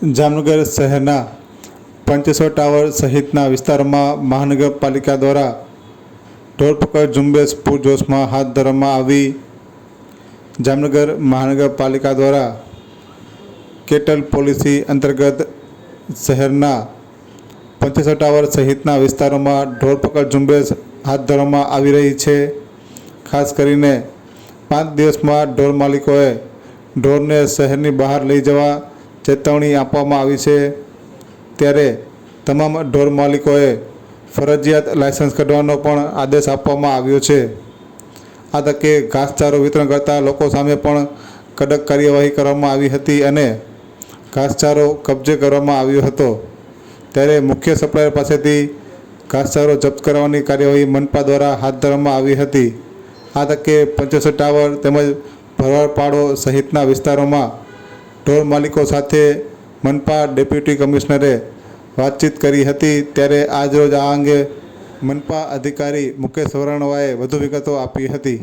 જામનગર શહેરના પંચસો ટાવર સહિતના વિસ્તારોમાં મહાનગરપાલિકા દ્વારા ઢોરપકડ ઝુંબેશ પૂરજોશમાં હાથ ધરવામાં આવી. જામનગર મહાનગરપાલિકા દ્વારા કેટલ પોલિસી અંતર્ગત શહેરના પંચસો ટાવર સહિતના વિસ્તારોમાં ઢોરપકડ ઝુંબેશ હાથ ધરવામાં આવી રહી છે. ખાસ કરીને પાંચ દિવસમાં ઢોર માલિકોએ ઢોરને શહેરની બહાર લઈ જવા ચેતવણી આપવામાં આવી છે. ત્યારે તમામ ઢોર માલિકોએ ફરજિયાત લાયસન્સ કાઢવાનો પણ આદેશ આપવામાં આવ્યો છે. આ તકે ઘાસચારો વિતરણ કરતા લોકો સામે પણ કડક કાર્યવાહી કરવામાં આવી હતી અને ઘાસચારો કબજે કરવામાં આવ્યો હતો. ત્યારે મુખ્ય સપ્લાયર પાસેથી ઘાસચારો જપ્ત કરવાની કાર્યવાહી મનપા દ્વારા હાથ ધરવામાં આવી હતી. આ તકે પંચોસઠ ટાવર તેમજ ભરવાડપાડો સહિતના વિસ્તારોમાં ઢોર માલિકો સાથે મનપા ડેપ્યુટી કમિશનરે વાતચીત કરી હતી ત્યારે આજરોજ આ અંગે મનપા અધિકારી મુકેશ વરાણવાએ વધુ વિગતો આપી હતી.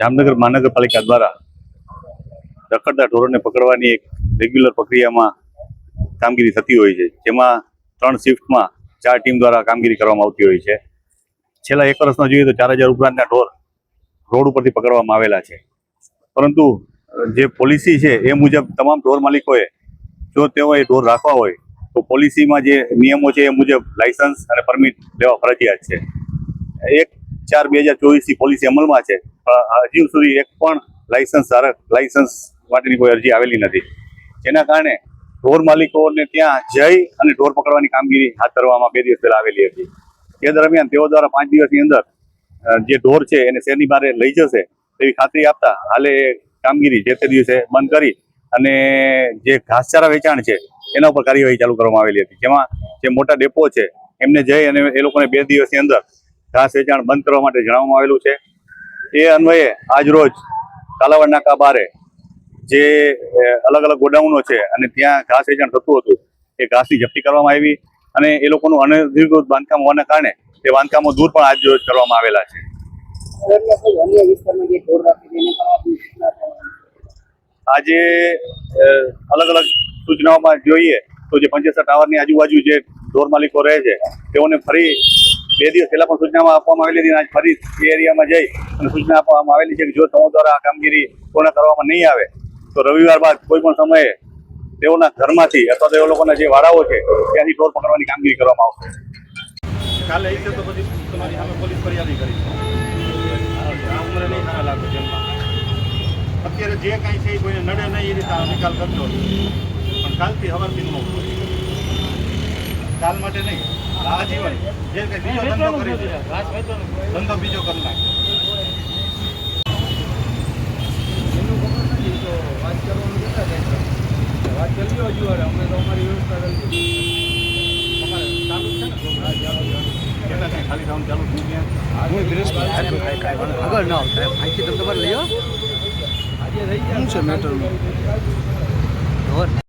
જામનગર મહાનગરપાલિકા દ્વારા રખડતા ઢોરોને પકડવાની એક રેગ્યુલર પ્રક્રિયામાં કામગીરી થતી હોય છે. જેમાં ત્રણ શિફ્ટમાં ચાર ટીમ દ્વારા કામગીરી કરવામાં આવતી હોય છે. છેલ્લા એક વર્ષમાં જોઈએ તો ચાર હજાર ઉપરાંતના ઢોર રોડ ઉપરથી પકડવામાં આવેલા છે. પરંતુ જે પોલિસી છે, એ મુજબ તમામ ઢોર માલિકોએ જો તેઓએ ઢોર રાખવા હોય, તો પોલિસીમાં જે નિયમો છે, એ મુજબ લાયસન્સ અને પરમિટ લેવા ફરજિયાત છે. એક ચાર બે હજાર ચોવીસની પોલિસી અમલમાં છે, પણ હજુ સુધી એક પણ લાયસન્સ ધારક લાયસન્સ માટેની કોઈ અરજી આવેલી નથી. જેના કારણે ઢોર માલિકોને ત્યાં જઈ અને ઢોર પકડવાની કામગીરી હાથ ધરવામાં બે દિવસ પહેલા આવેલી હતી. તે દરમિયાન તેઓ દ્વારા પાંચ દિવસની અંદર જે ઢોર છે, એને શહેરની બહાર લઈ જશે, તેવી ખાતરી આપતા હાલે કામગીરી જે તે દિવસે બંધ કરી અને જે ઘાસચારા વેચાણ છે, એના ઉપર કાર્યવાહી ચાલુ કરવામાં આવેલી હતી. જેમાં જે મોટા ડેપો છે, એમને જઈ અને એ લોકોને બે દિવસની અંદર ઘાસ વેચાણ બંધ કરવા માટે જણાવવામાં આવેલું છે. એ અન્વયે આજ રોજ કાલાવડ નાકા બારે જે અલગ અલગ ગોડાઉનો છે અને ત્યાં ઘાસ વેચાણ થતું હતું, એ ઘાસની જપ્તી કરવામાં આવી અને એ લોકોનું અનધિકૃત બાંધકામ હોવાના કારણે એ બાંધકામો દૂર પણ આજ કરવામાં આવેલા છે. આજે અલગ અલગ સૂચનાઓમાં જોઈએ તો જે પંચેસર ટાવરની આજુબાજુ જે ઢોર માલિકો રહે છે, તેઓને ફરી બે દિવસ પહેલા પણ સૂચનામાં આપવામાં આવેલી હતી આજ ફરી એ એરિયામાં જઈ અને સૂચના આપવામાં આવેલી છે કે જો તમો દ્વારા આ કામગીરી પૂર્ણ કરવામાં નહીં આવે, તો રવિવાર બાદ કોઈ પણ સમયે તેઓના ઘરમાંથી અથવા તો એ લોકોના જે વાડાઓ છે, ત્યાંથી ઢોર પકડવાની કામગીરી કરવામાં આવશે. કાલે તો પછી તમારી સામે પોલીસ ફરિયાદી કરી. આ ઉંમરે નહીં લાગો જેલમાં. અત્યારે જે કાંઈ છે એ કોઈને નડે નહીં એ રીતે નિકાલ કરજો. પણ કાલથી હવારથી ન કાલ માટે નહીં આજીવન જે કંઈ બીજો ધંધો કરી દે ધંધો બીજો કરી નાખે. કેટલા કાંઈ ખાલી રાઉન્ડ ચાલુ થઈ ગયા? આગળ ના આવતા એમ. તમે તમારે લઈ શું છે મેટર